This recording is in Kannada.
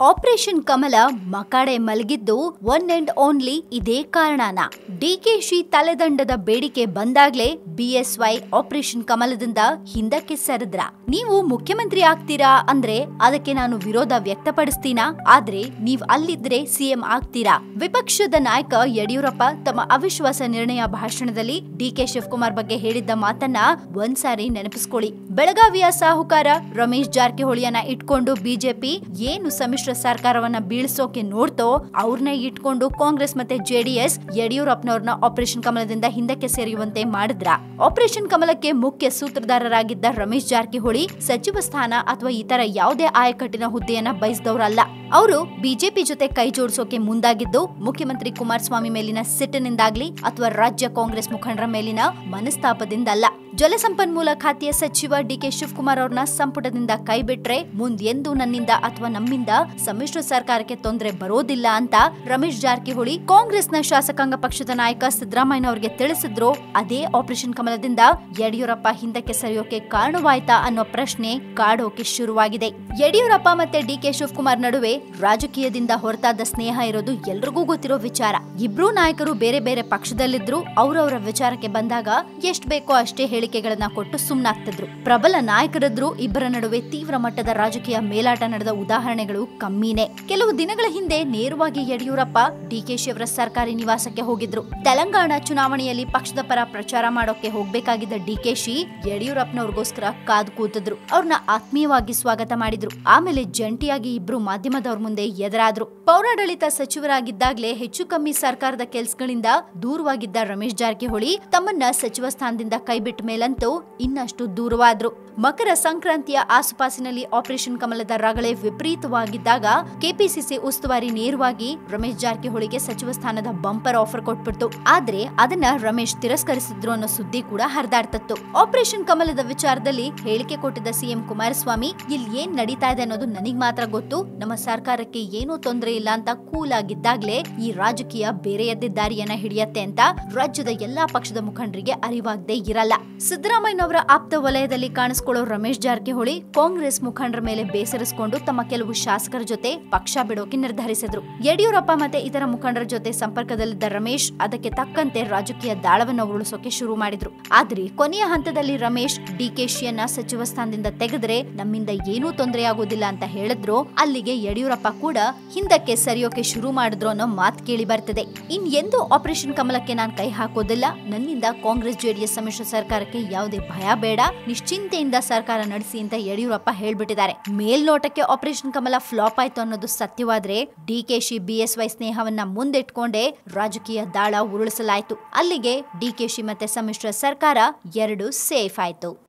ಆಪರೇಷನ್ ಕಮಲ ಮಕಾಡೆ ಮಲಗಿದ್ದು ಒನ್ ಅಂಡ್ ಓನ್ಲಿ ಇದೇ ಕಾರಣನ. ಡಿಕೆಶಿ ತಲೆದಂಡದ ಬೇಡಿಕೆ ಬಂದಾಗ್ಲೇ ಬಿಎಸ್ವೈ ಆಪರೇಷನ್ ಕಮಲದಿಂದ ಹಿಂದಕ್ಕೆ ಸರಿದ್ರ. ನೀವು ಮುಖ್ಯಮಂತ್ರಿ ಆಗ್ತೀರಾ ಅಂದ್ರೆ ಅದಕ್ಕೆ ನಾನು ವಿರೋಧ ವ್ಯಕ್ತಪಡಿಸ್ತೀನಾ? ಆದ್ರೆ ನೀವ್ ಅಲ್ಲಿದ್ರೆ ಸಿಎಂ ಆಗ್ತೀರಾ? ವಿಪಕ್ಷದ ನಾಯಕ ಯಡಿಯೂರಪ್ಪ ತಮ್ಮ ಅವಿಶ್ವಾಸ ನಿರ್ಣಯ ಭಾಷಣದಲ್ಲಿ ಡಿಕೆ ಶಿವಕುಮಾರ್ ಬಗ್ಗೆ ಹೇಳಿದ್ದ ಮಾತನ್ನ ಒಂದ್ಸಾರಿ ನೆನಪಿಸ್ಕೊಳ್ಳಿ. ಬೆಳಗಾವಿಯ ಸಾಹುಕಾರ ರಮೇಶ್ ಜಾರಕಿಹೊಳಿಯನ್ನ ಇಟ್ಕೊಂಡು ಬಿಜೆಪಿ ಏನು ಸಮ್ಮಿಶ್ರ ಸರ್ಕಾರವನ್ನ ಬೀಳ್ಸೋಕೆ ನೋಡ್ತೋ ಅವ್ರನ್ನ ಇಟ್ಕೊಂಡು ಕಾಂಗ್ರೆಸ್ ಮತ್ತೆ ಜೆಡಿಎಸ್ ಯಡಿಯೂರಪ್ಪನವ್ರನ್ನ ಆಪರೇಷನ್ ಕಮಲದಿಂದ ಹಿಂದಕ್ಕೆ ಸೇರಿಯುವಂತೆ ಮಾಡಿದ್ರ? ಆಪರೇಷನ್ ಕಮಲಕ್ಕೆ ಮುಖ್ಯ ಸೂತ್ರಧಾರರಾಗಿದ್ದ ರಮೇಶ್ ಜಾರಕಿಹೊಳಿ ಸಚಿವ ಸ್ಥಾನ ಅಥವಾ ಇತರ ಯಾವುದೇ ಆಯಕಟ್ಟಿನ ಹುದ್ದೆಯನ್ನ ಬಯಸಿದವರಲ್ಲ. ಅವರು ಬಿಜೆಪಿ ಜೊತೆ ಕೈ ಜೋಡಿಸೋಕೆ ಮುಂದಾಗಿದ್ದು ಮುಖ್ಯಮಂತ್ರಿ ಕುಮಾರಸ್ವಾಮಿ ಮೇಲಿನ ಸಿಟ್ಟಿನಿಂದಾಗ್ಲಿ ಅಥವಾ ರಾಜ್ಯ ಕಾಂಗ್ರೆಸ್ ಮುಖಂಡರ ಮೇಲಿನ ಮನಸ್ತಾಪದಿಂದಲ್ಲ. ಜಲಸಂಪನ್ಮೂಲ ಖಾತೆಯ ಸಚಿವ ಡಿಕೆ ಶಿವಕುಮಾರ್ ಅವ್ರನ್ನ ಸಂಪುಟದಿಂದ ಕೈಬಿಟ್ರೆ ಮುಂದೆಂದೂ ನನ್ನಿಂದ ಅಥವಾ ನಮ್ಮಿಂದ ಸಮ್ಮಿಶ್ರ ಸರ್ಕಾರಕ್ಕೆ ತೊಂದರೆ ಬರೋದಿಲ್ಲ ಅಂತ ರಮೇಶ್ ಜಾರಕಿಹೊಳಿ ಕಾಂಗ್ರೆಸ್ನ ಶಾಸಕಾಂಗ ಪಕ್ಷದ ನಾಯಕ ಸಿದ್ದರಾಮಯ್ಯ ಅವರಿಗೆ ತಿಳಿಸಿದ್ರು. ಅದೇ ಆಪರೇಷನ್ ಕಮಲದಿಂದ ಯಡಿಯೂರಪ್ಪ ಹಿಂದಕ್ಕೆ ಸರಿಯೋಕೆ ಕಾರಣವಾಯ್ತಾ ಅನ್ನೋ ಪ್ರಶ್ನೆ ಕಾಡೋಕೆ ಶುರುವಾಗಿದೆ. ಯಡಿಯೂರಪ್ಪ ಮತ್ತೆ ಡಿಕೆ ಶಿವಕುಮಾರ್ ನಡುವೆ ರಾಜಕೀಯದಿಂದ ಹೊರತಾದ ಸ್ನೇಹ ಇರೋದು ಎಲ್ರಿಗೂ ಗೊತ್ತಿರೋ ವಿಚಾರ. ಇಬ್ರು ನಾಯಕರು ಬೇರೆ ಬೇರೆ ಪಕ್ಷದಲ್ಲಿದ್ರು, ಅವರವರ ವಿಚಾರಕ್ಕೆ ಬಂದಾಗ ಎಷ್ಟ್ ಬೇಕೋ ಅಷ್ಟೇ ಹೇಳಿಕೆಗಳನ್ನ ಕೊಟ್ಟು ಸುಮ್ನಾಗ್ತಿದ್ರು. ಪ್ರಬಲ ನಾಯಕರಿದ್ರು, ಇಬ್ಬರ ನಡುವೆ ತೀವ್ರ ಮಟ್ಟದ ರಾಜಕೀಯ ಮೇಲಾಟ ನಡೆದ ಉದಾಹರಣೆಗಳು ಕಮ್ಮಿನೇ. ಕೆಲವು ದಿನಗಳ ಹಿಂದೆ ನೇರವಾಗಿ ಯಡಿಯೂರಪ್ಪ ಡಿಕೆಶಿ ಅವರ ಸರ್ಕಾರಿ ನಿವಾಸಕ್ಕೆ ಹೋಗಿದ್ರು. ತೆಲಂಗಾಣ ಚುನಾವಣೆಯಲ್ಲಿ ಪಕ್ಷದ ಪರ ಪ್ರಚಾರ ಮಾಡೋಕೆ ಹೋಗ್ಬೇಕಾಗಿದ್ದ ಡಿಕೆಶಿ ಯಡಿಯೂರಪ್ಪನವ್ರಿಗೋಸ್ಕರ ಕಾದು ಕೂತಿದ್ರು. ಅವ್ರನ್ನ ಆತ್ಮೀಯವಾಗಿ ಸ್ವಾಗತ ಮಾಡಿದ್ರು. ಆಮೇಲೆ ಜಂಟಿಯಾಗಿ ಇಬ್ರು ಮಾಧ್ಯಮದವ್ರ ಮುಂದೆ ಎದುರಾದ್ರು. ಪೌರಾಡಳಿತ ಸಚಿವರಾಗಿದ್ದಾಗ್ಲೇ ಹೆಚ್ಚು ಕಮ್ಮಿ ಸರ್ಕಾರದ ಕೆಲ್ಸಗಳಿಂದ ದೂರವಾಗಿದ್ದ ರಮೇಶ್ ಜಾರಕಿಹೊಳಿ ತಮ್ಮನ್ನ ಸಚಿವ ಸ್ಥಾನದಿಂದ ಕೈಬಿಟ್ಟ ಮೇಲಂತೂ ಇನ್ನಷ್ಟು ದೂರವಾದ್ರು. ಮಕರ ಸಂಕ್ರಾಂತಿಯ ಆಸುಪಾಸಿನಲ್ಲಿ ಆಪರೇಷನ್ ಕಮಲದ ರಗಳೆ ವಿಪರೀತವಾಗಿದ್ದಾಗ ಕೆಪಿಸಿಸಿ ಉಸ್ತುವಾರಿ ನೇರವಾಗಿ ರಮೇಶ್ ಜಾರಕಿಹೊಳಿಗೆ ಸಚಿವ ಸ್ಥಾನದ ಬಂಪರ್ ಆಫರ್ ಕೊಟ್ಬಿಡ್ತು. ಆದ್ರೆ ಅದನ್ನ ರಮೇಶ್ ತಿರಸ್ಕರಿಸಿದ್ರು ಅನ್ನೋ ಸುದ್ದಿ ಕೂಡ ಹರಿದಾಡ್ತಿತ್ತು. ಆಪರೇಷನ್ ಕಮಲದ ವಿಚಾರದಲ್ಲಿ ಹೇಳಿಕೆ ಕೊಟ್ಟಿದ್ದ ಸಿಎಂ ಕುಮಾರಸ್ವಾಮಿ, ಇಲ್ಲಿ ಏನ್ ನಡೀತಾ ಇದೆ ಅನ್ನೋದು ನನಗ್ ಮಾತ್ರ ಗೊತ್ತು. ನಮ್ಮ ಸರ್ಕಾರಕ್ಕೆ ಏನೂ ತೊಂದರೆ ಇಲ್ಲ ಅಂತ ಕೂಲ್ ಆಗಿದ್ದಾಗ್ಲೇ ಈ ರಾಜಕೀಯ ಬೇರೆಯದ್ದೇ ದಾರಿಯನ್ನ ಹಿಡಿಯತ್ತೆ ಅಂತ ರಾಜ್ಯದ ಎಲ್ಲಾ ಪಕ್ಷದ ಮುಖಂಡರಿಗೆ ಅರಿವಾಗದೇ ಇರಲ್ಲ. ಸಿದ್ದರಾಮಯ್ಯನವರ ಆಪ್ತ ವಲಯದಲ್ಲಿ ಕಾಣಿಸ್ಕೊಳ್ಳೋ ರಮೇಶ್ ಜಾರಕಿಹೊಳಿ ಕಾಂಗ್ರೆಸ್ ಮುಖಂಡರ ಮೇಲೆ ಬೇಸರಿಸಿಕೊಂಡು ತಮ್ಮ ಕೆಲವು ಶಾಸಕರ ಜೊತೆ ಪಕ್ಷ ಬಿಡೋಕೆ ನಿರ್ಧರಿಸಿದ್ರು. ಯಡಿಯೂರಪ್ಪ ಮತ್ತೆ ಇತರ ಮುಖಂಡರ ಜೊತೆ ಸಂಪರ್ಕದಲ್ಲಿದ್ದ ರಮೇಶ್ ಅದಕ್ಕೆ ತಕ್ಕಂತೆ ರಾಜಕೀಯ ದಾಳವನ್ನು ಉರುಳಿಸೋಕೆ ಶುರು ಮಾಡಿದ್ರು. ಆದ್ರೆ ಕೊನೆಯ ಹಂತದಲ್ಲಿ ರಮೇಶ್ ಡಿಕೆಶಿಯನ್ನ ಸಚಿವ ಸ್ಥಾನದಿಂದ ತೆಗೆದ್ರೆ ನಮ್ಮಿಂದ ಏನೂ ತೊಂದರೆ ಆಗೋದಿಲ್ಲ ಅಂತ ಹೇಳಿದ್ರು. ಅಲ್ಲಿಗೆ ಯಡಿಯೂರಪ್ಪ ಕೂಡ ಹಿಂದಕ್ಕೆ ಸರಿಯೋಕೆ ಶುರು ಮಾಡಿದ್ರು ಅನ್ನೋ ಮಾತು ಕೇಳಿ ಬರ್ತದೆ. ಇನ್ ಎಂದು ಆಪರೇಷನ್ ಕಮಲಕ್ಕೆ ನಾನು ಕೈ ಹಾಕೋದಿಲ್ಲ. ನನ್ನಿಂದ ಕಾಂಗ್ರೆಸ್ ಜೆಡಿಎಸ್ ಸಮ್ಮಿಶ್ರ ಸರ್ಕಾರಕ್ಕೆ ಯಾವುದೇ ಭಯ ಬೇಡ. ನಿಶ್ಚಿಂತೆಯಿಂದ ಸರ್ಕಾರ ನಡೆಸಿ ಅಂತ ಯಡಿಯೂರಪ್ಪ ಹೇಳ್ಬಿಟ್ಟಿದ್ದಾರೆ. ಮೇಲ್ನೋಟಕ್ಕೆ ಆಪರೇಷನ್ ಕಮಲ ಫ್ಲಾಪ್ ಆಯ್ತು ಅನ್ನೋದು ಸತ್ಯವಾದ್ರೆ ಡಿಕೆಶಿ ಬಿಎಸ್ವೈ ಸ್ನೇಹವನ್ನ ಮುಂದಿಟ್ಕೊಂಡೇ ರಾಜಕೀಯ ದಾಳ ಉರುಳಿಸಲಾಯ್ತು. ಅಲ್ಲಿಗೆ ಡಿಕೆಶಿ ಮತ್ತೆ ಸಮ್ಮಿಶ್ರ ಸರ್ಕಾರ ಎರಡು ಸೇಫ್ ಆಯ್ತು.